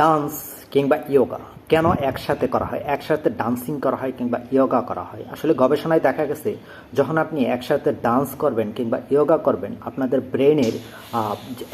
Dance কিংবা yoga কেন একসাথে করা হয়? একসাথে ডান্সিং করা হয় কিংবা ইয়োগা করা হয়? আসলে গবেষণায় দেখা গেছে, যখন আপনি একসাথে ডান্স করবেন কিংবা ইয়োগা করবেন, আপনাদের ব্রেনের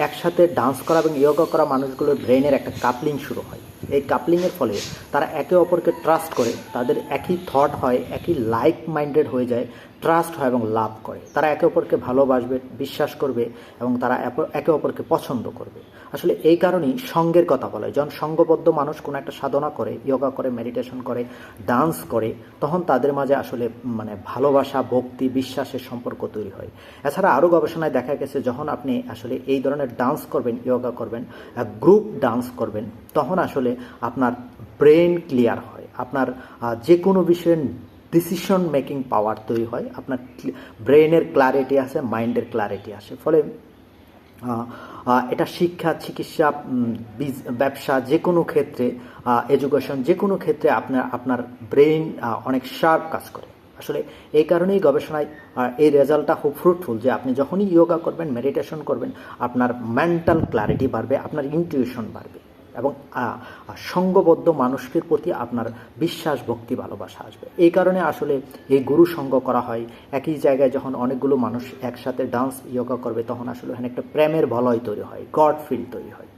একসাথে ডান্স করা এবং ইয়োগা করা মানুষগুলোর ব্রেনের একটা কাপলিং শুরু হয়। এই কাপলিংয়ের ফলে তারা একে অপরকে ট্রাস্ট করে, তাদের একই থট হয়, একই লাইক মাইন্ডেড হয়ে যায় ট্রাস্ট হয় এবং লাভ করে। তারা একে অপরকে ভালোবাসবে, বিশ্বাস করবে এবং তারা একে অপরকে পছন্দ করবে। আসলে এই কারণেই সঙ্গের কথা বলা হয়। যখন সঙ্গবদ্ধ মানুষ কোনো একটা সাধনা করে যোগা করে মেডিটেশন করে ডান্স করে, তখন তাদের মাঝে আসলে মানে ভালোবাসা, ভক্তি, বিশ্বাসের সম্পর্ক তৈরি হয়। এছাড়া আরও গবেষণায় দেখা গেছে, যখন আপনি আসলে এই ধরনের ডান্স করবেন যোগা করবেন গ্রুপ ডান্স করবেন তখন আসলে আপনার ব্রেন ক্লিয়ার হয়। আপনার যে কোনো বিষয়ে ডিসিশন মেকিং পাওয়ার তৈরি হয়। আপনার ব্রেনের ক্লারিটি আসে মাইন্ডের ক্লারিটি আসে। ফলে এটা শিক্ষা, চিকিৎসা ব্যবসা যে কোনো ক্ষেত্রে এডুকেশন যে কোনো ক্ষেত্রে আপনার আপনার ব্রেন অনেক শার্প কাজ করে। আসলে এই কারণেই গবেষণায় এই রেজাল্টটা খুব ফ্রুটফুল যে আপনি যখনই যোগা করবেন মেডিটেশন করবেন, আপনার মেন্টাল ক্লারিটি বাড়বে, আপনার ইনটিউশন বাড়বে। এবং সঙ্গবদ্ধ মানুষের প্রতি আপনার বিশ্বাস, ভক্তি, ভালোবাসা আসবে। এই কারণে আসলে এই গুরু সঙ্গ করা হয়। একই জায়গায় যখন অনেকগুলো মানুষ একসাথে ডান্স ইয়োগা করবে, তখন আসলে ওখানে একটা প্রেমের ভলয় তৈরি হয় গড ফিল তৈরি হয়।